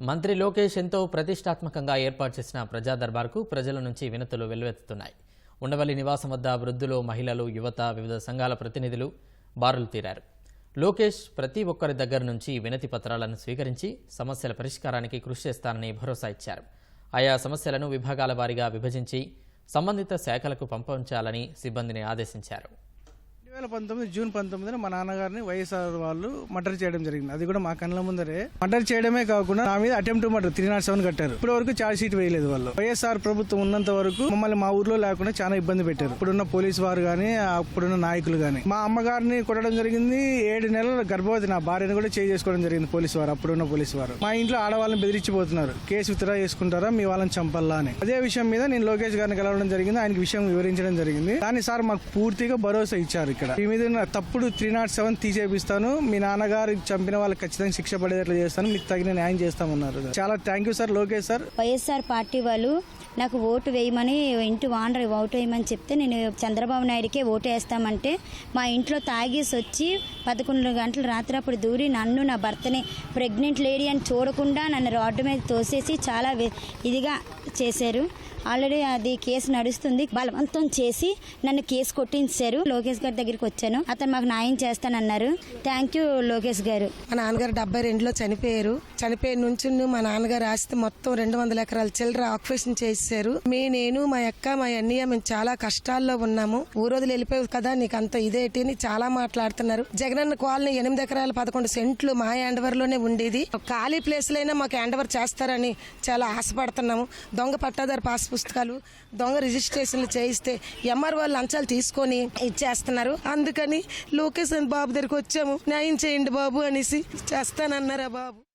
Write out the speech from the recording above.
మంత్రి లోకేష్ ఎంతో ప్రతిష్టాత్మకంగా ఏర్పాటు చేసిన ప్రజా దర్బార్కు ప్రజల నుంచి వినతులు వెల్లువెత్తుతున్నాయి ఉండవల్లి నివాసం వద్ద వృద్ధులు మహిళలు యువత వివిధ సంఘాల ప్రతినిధులు బారులు తీరారు. లోకేష్ ప్రతి ఒక్కరి దగ్గర నుంచి వినతి పత్రాలను స్వీకరించి సమస్యల పరిష్కారానికి కృషి చేస్తానని భరోసా ఇచ్చారు. ఆయా సమస్యలను విభాగాల వారీగా విభజించి సంబంధిత శాఖలకు పంపించాలని సిబ్బందిని ఆదేశించారు. వేల పంతొమ్మిది జూన్ పంతొమ్మిదిన మా నాన్నగారిని వైఎస్ఆర్ వాళ్ళు మర్డర్ చేయడం జరిగింది. అది కూడా మా కళ్ళ ముందరే. మర్డర్ చేయడమే కాకుండా నా మీద attempt murder three nought seven కట్టారు. ఇప్పటి వరకు చార్జ్ షీట్ వేయలేదు వాళ్ళు. వైఎస్ఆర్ ప్రభుత్వం ఉన్నంత వరకు మమ్మల్ని మా ఊర్లో లేకుండా చాలా ఇబ్బంది పెట్టారు. ఇప్పుడున్న పోలీసు వారు కానీ అప్పుడున్న నాయకులు కానీ మా అమ్మగారిని కొట్టడం జరిగింది. ఏడు నెలల గర్భవతి నా భార్యను కూడా చేయి చేసుకోవడం జరిగింది పోలీసు వారు అప్పుడున్న పోలీసు వారు. మా ఇంట్లో ఆడవాళ్ళని బెదిరించిపోతున్నారు. కేసు విత్డ్రా చేసుకుంటారా? మీ వాళ్ళని చంపల్లా అని. అదే విషయం మీద నేను లోకేష్ గారిని కలవడం జరిగింది. ఆయనకి విషయం వివరించడం జరిగింది. కానీ సార్ మాకు పూర్తిగా భరోసా ఇచ్చారు ఇక్కడ. మీ మీద ఉన్న తప్పుడు త్రీ నాట్ సెవెన్ తీసేపిస్తాను. మీ నాన్నగారు చంపిన వాళ్ళకి ఖచ్చితంగా శిక్ష పడేటట్లు చేస్తాను. మీకు తగిన న్యాయం చేస్తామన్నారు చాలా thank you sir Lokesh sir. YSR party వాళ్ళు నాకు ఓటు వేయమని ఇంటి వానర్ ఓటు వేయమని చెప్తే నేను చంద్రబాబు నాయుడికే ఓటు వేస్తామంటే మా ఇంట్లో తాగేసి వచ్చి పదకొండు గంటల రాత్రి అప్పుడు దూరి నన్ను నా భర్తని ప్రెగ్నెంట్ లేడీ అని చూడకుండా నన్ను రోడ్డు మీద తోసేసి చాలా ఇదిగా చేశారు. ఆల్రెడీ అది కేసు నడుస్తుంది. బలవంతం చేసి నన్ను కేసు కొట్టించారు. లోకేష్ గారి దగ్గరికి వచ్చాను అతను మాకు న్యాయం చేస్తానన్నారు. థ్యాంక్ యూ లోకేష్ గారు. మా నాన్నగారు డెబ్బై రెండులో చనిపోయారు. చనిపోయిన నుంచి మా నాన్నగారు ఆస్తి మొత్తం రెండు వందల ఎకరాల చిల్లర ఆక్యుపేషన్ చేశారు మీ నేను మా అక్క మా అన్నయ్య మేము చాలా కష్టాల్లో ఉన్నాము. ఊరోజులు వెళ్ళిపోయావు కదా నీకు అంత ఇదేటి అని చాలా మాట్లాడుతున్నారు. జగనన్న కాలనీ ఎనిమిది ఎకరాల పదకొండు సెంట్లు మా లోనే ఉండేది. ఖాళీ ప్లేస్లైనా మాకు యాండవర్ చేస్తారని చాలా ఆశపడుతున్నాము. దొంగ పట్టాదారు పాస్ పుస్తకాలు దొంగ రిజిస్ట్రేషన్లు చేయిస్తే ఎంఆర్ వాళ్ళు లంచాలు తీసుకొని ఇచ్చేస్తున్నారు. అందుకని లోకేష్ బాబు దగ్గరికి వచ్చాము. న్యాయం చేయండి బాబు అనేసి చేస్తానన్నారా బాబు?